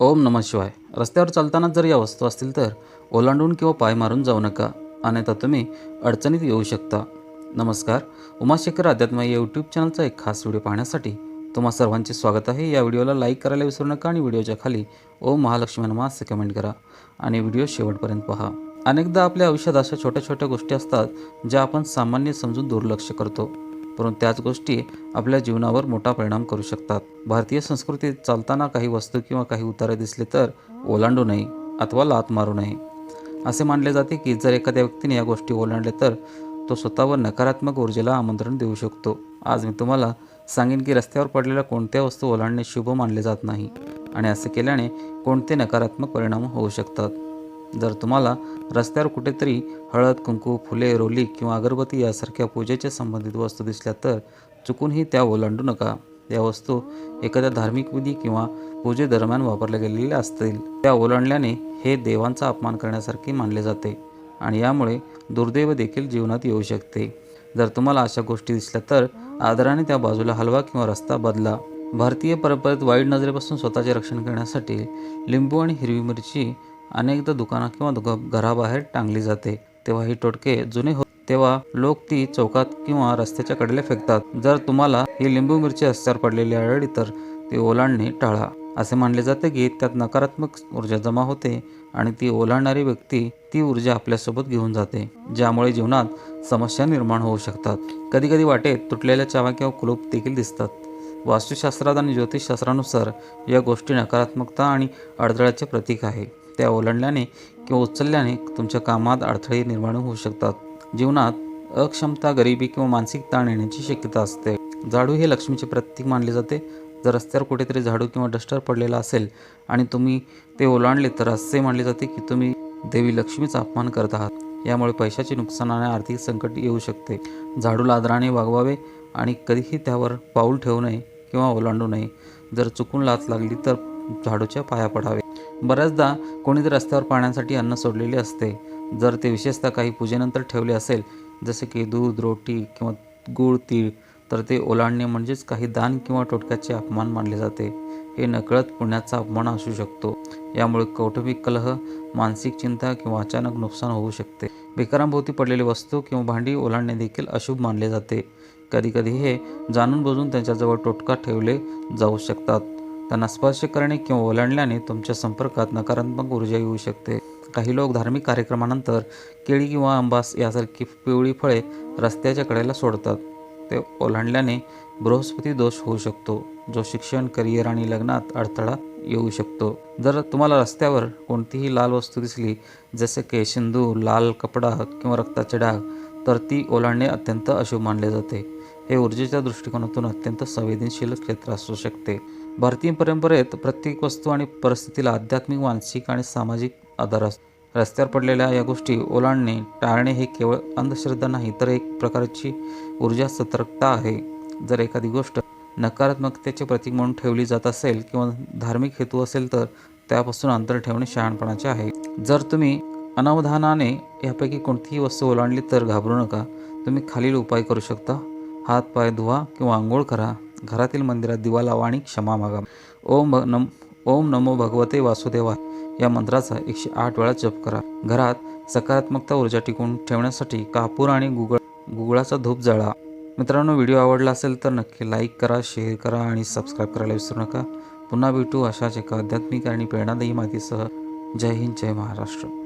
ओम नमः शिवाय. रस्त्यावर चालताना जर या वस्तू असतील तर ओलांडून किंवा पाय मारून जाऊ नका अन्यथा तुम्ही अडचणीत येऊ शकता. नमस्कार. उमाशेखर अध्यात्म या यूट्यूब चॅनलचा एक खास व्हिडिओ पाहण्यासाठी तुम्हा सर्वांचे स्वागत आहे. या व्हिडिओला लाईक करायला विसरू नका आणि व्हिडिओच्या खाली ओम महालक्ष्मी नमा असे कमेंट करा आणि व्हिडिओ शेवटपर्यंत पहा. अनेकदा आपल्या आयुष्यात अशा छोट्या छोट्या गोष्टी असतात ज्या आपण सामान्य समजून दुर्लक्ष करतो. परंतु त्याच गोष्टी आपल्या जीवनावर मोठा परिणाम करू शकतात. भारतीय संस्कृतीत चालताना काही वस्तू किंवा काही उतारे दिसले तर ओलांडू नये अथवा लात मारू नये. असे मानले जाते की जर एखाद्या व्यक्तीने या गोष्टी ओलांडल्या तर तो स्वतःवर नकारात्मक ऊर्जेला आमंत्रण देऊ शकतो. आज मी तुम्हाला सांगेन की रस्त्यावर पडलेल्या कोणत्या वस्तू ओलांडणे शुभ मानले जात नाही आणि असे केल्याने कोणते नकारात्मक परिणाम होऊ शकतात. जर तुम्हाला रस्त्यावर कुठेतरी हळद कुंकू फुले रोली किंवा अगरबत्ती यासारख्या पूजेच्या संबंधित वस्तू दिसल्या तर चुकूनही त्या ओलांडू नका. या वस्तू एखाद्या धार्मिक विधी किंवा पूजेदरम्यान वापरल्या गेलेल्या असतील. त्या ओलांडल्याने हे देवांचा अपमान करण्यासारखे मानले जाते आणि यामुळे दुर्दैव देखील जीवनात येऊ शकते. जर तुम्हाला अशा गोष्टी दिसल्या तर आदराने त्या बाजूला हलवा किंवा रस्ता बदला. भारतीय परंपरेत वाईट नजरेपासून स्वतःचे रक्षण करण्यासाठी लिंबू आणि हिरवी मिरची अनेकदा दुकानात किंवा घराबाहेर टांगली जाते. तेव्हा ही टोटके जुने हो तेव्हा लोक ती चौकात किंवा रस्त्याच्या कडेला फेकतात. जर तुम्हाला ही लिंबू मिरची रस्त्यावर पडलेली आढळली तर ती ओलांडणे टाळा. असे मानले जाते की त्यात नकारात्मक ऊर्जा जमा होते आणि ती ओलांडणारी व्यक्ती ती ऊर्जा आपल्यासोबत घेऊन जाते ज्यामुळे जीवनात समस्या निर्माण होऊ शकतात. कधीकधी वाटेत तुटलेल्या चाव्या किंवा कुलूप देखील दिसतात. वास्तुशास्त्रात आणि ज्योतिषशास्त्रानुसार या गोष्टी नकारात्मकता आणि अडथळ्याचे प्रतीक आहे. त्या ओलांडल्याने किंवा उचलल्याने तुमच्या कामात अडथळे निर्माण होऊ शकतात. जीवनात अक्षमता गरिबी किंवा मानसिक ताण येण्याची शक्यता असते. झाडू हे लक्ष्मीचे प्रतीक मानले जाते. जर रस्त्यावर कुठेतरी झाडू किंवा डस्टर पडलेला असेल आणि तुम्ही ते ओलांडले तर असे मानले जाते की तुम्ही देवी लक्ष्मीचा अपमान करत आहात. यामुळे पैशाचे नुकसान आणि आर्थिक संकट येऊ शकते. झाडूला आदराने वागवावे आणि कधीही त्यावर पाऊल ठेवू नये किंवा ओलांडू नये. जर चुकून लाच लागली तर झाडूच्या पाया पडावे. बऱ्याचदा कोणीतरी रस्त्यावर पाण्यासाठी अन्न सोडलेले असते. जर ते विशेषतः काही पूजेनंतर ठेवले असेल जसे की दूध रोटी किंवा गूळ तीळ तर ते ओलांडणे म्हणजेच काही दान किंवा टोटक्याचे अपमान मानले जाते. हे नकळत पुण्याचा अपमान असू शकतो. यामुळे कौटुंबिक कलह मानसिक चिंता किंवा अचानक नुकसान होऊ शकते. बेकारांभोवती पडलेली वस्तू किंवा भांडी ओलांडणे देखील अशुभ मानले जाते. कधीकधी हे जाणून बुजून त्यांच्याजवळ टोटका ठेवले जाऊ शकतात. त्यांना स्पर्श करणे किंवा ओलांडल्याने तुमच्या संपर्कात नकारात्मक ऊर्जा येऊ शकते. काही लोक धार्मिक कार्यक्रमानंतर केळी किंवा आंबास यासारखी पिवळी फळे रस्त्याच्या कडेला सोडतात. ते ओलांडल्याने बृहस्पती दोष होऊ शकतो जो शिक्षण करिअर आणि लग्नात अडथळा येऊ शकतो. जर तुम्हाला रस्त्यावर कोणतीही लाल वस्तू दिसली जसे की शिंदू लाल कपडा किंवा रक्ताचे डाग तर ती ओलांडणे अत्यंत अशुभ मानले जाते. हे ऊर्जेच्या दृष्टिकोनातून अत्यंत संवेदनशील क्षेत्र असू शकते. भारतीय परंपरेत प्रत्येक वस्तू आणि परिस्थितीला आध्यात्मिक मानसिक आणि सामाजिक आधार असतो रस्त्यावर पडलेल्या या गोष्टी ओलांडणे टाळणे हे केवळ अंधश्रद्धा नाही तर एक प्रकारची ऊर्जा सतर्कता आहे. जर एखादी गोष्ट नकारात्मकतेचे प्रतीक म्हणून ठेवली जात असेल किंवा धार्मिक हेतू असेल तर त्यापासून अंतर ठेवणे शहाणपणाचे आहे. जर तुम्ही अनावधानाने यापैकी कोणतीही वस्तू ओलांडली तर घाबरू नका. तुम्ही खालील उपाय करू शकता. हात पाय धुवा किंवा आंघोळ करा. घरातील मंदिरात दिवा लावा आणि क्षमा मागा. ओम भ- नम ओम नमो भगवते वासुदेवा. या मंत्राचा एकशे आठ वेळा जप करा. घरात सकारात्मकता ऊर्जा टिकवून ठेवण्यासाठी कापूर आणि गुगळ गुगळाचा धूप जळा. मित्रांनो व्हिडिओ आवडला असेल तर नक्की लाईक करा शेअर करा आणि सबस्क्राईब करायला विसरू नका. पुन्हा भेटू अशाच एका आध्यात्मिक आणि प्रेरणादायी माहितीसह. जय हिंद जय महाराष्ट्र.